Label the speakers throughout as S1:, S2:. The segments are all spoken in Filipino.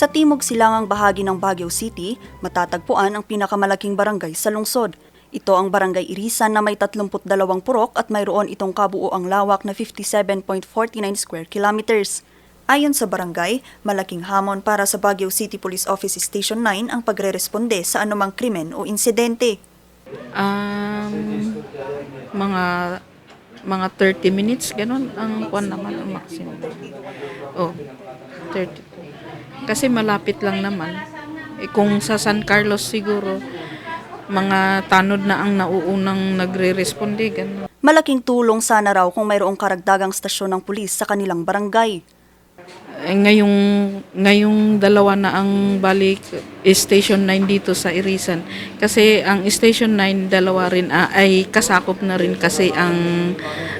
S1: Sa timog silangang bahagi ng Baguio City, matatagpuan ang pinakamalaking barangay sa lungsod. Ito ang Barangay Irisan na may 32 purok at mayroon itong kabuoang lawak na 57.49 square kilometers. Ayon sa barangay, malaking hamon para sa Baguio City Police Office Station 9 ang pagre-responde sa anumang krimen o insidente.
S2: Um, mga mga 30 minutes, ganun ang kuwan naman ang maximum. Oh, 30. Kasi malapit lang naman. Eh, kung sa San Carlos siguro, mga tanod na ang nauunang nagre-responde, ganun.
S1: Malaking tulong sana raw kung mayroong karagdagang stasyon ng pulis sa kanilang barangay.
S2: Eh, ngayong, ngayong dalawa na ang balik eh, Station 9 dito sa Irisan. Kasi ang Station 9, dalawa rin ah, ay kasakop na rin kasi ang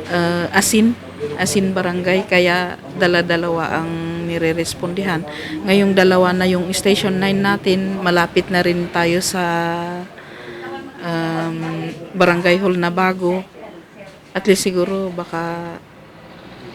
S2: ah, Asin, Asin Barangay. Kaya dala-dalawa ang nire-respondihan. Ngayong dalawa na yung Station 9 natin, malapit na rin tayo sa um, Barangay Hall na bago. At least siguro baka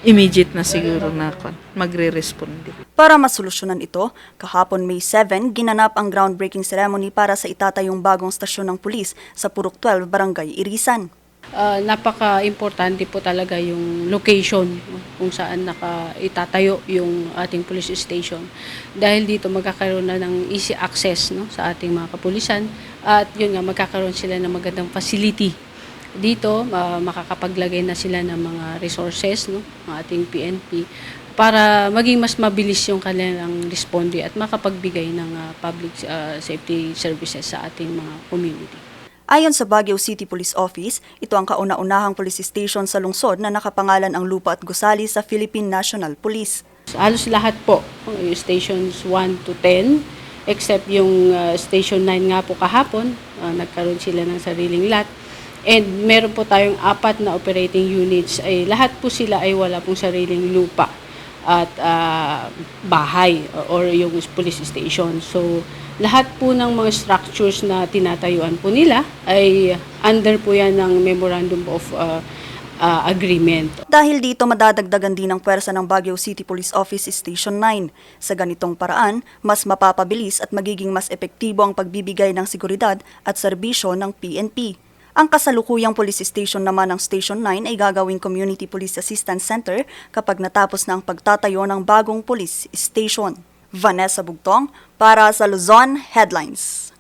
S2: immediate na siguro na magre-responde.
S1: Para masolusyonan ito, kahapon May 7, ginanap ang groundbreaking ceremony para sa itatayong bagong stasyon ng pulis sa Purok 12, Barangay Irisan.
S3: Ah, napaka-importante po talaga yung location kung saan naka itatayo yung ating police station. Dahil dito magkakaroon na ng easy access no, sa ating mga kapulisan at yun nga magkakaroon sila ng magandang facility. Dito ah, makakapaglagay na sila ng mga resources no, ng ating PNP para maging mas mabilis yung kanilang responde at makapagbigay ng ah, public ah, safety services sa ating mga community.
S1: Ayon sa Baguio City Police Office, ito ang kauna-unahang police station sa lungsod na nakapangalan ang lupa at gusali sa Philippine National Police.
S3: Halos lahat po, yung stations 1 to 10, except yung uh, station 9 nga po kahapon, uh, nagkaroon sila ng sariling lot. And meron po tayong apat na operating units, ay lahat po sila ay wala pong sariling lupa at uh, bahay or yung police station. So, lahat po ng mga structures na tinatayuan po nila ay under po yan ng Memorandum of uh, uh, Agreement.
S1: Dahil dito madadagdagan din ang pwersa ng Baguio City Police Office Station 9. Sa ganitong paraan, mas mapapabilis at magiging mas epektibo ang pagbibigay ng seguridad at serbisyo ng PNP. Ang kasalukuyang police station naman ng Station 9 ay gagawing Community Police Assistance Center kapag natapos na ang pagtatayo ng bagong police station. Vanessa Bugtong para sa Luzon Headlines.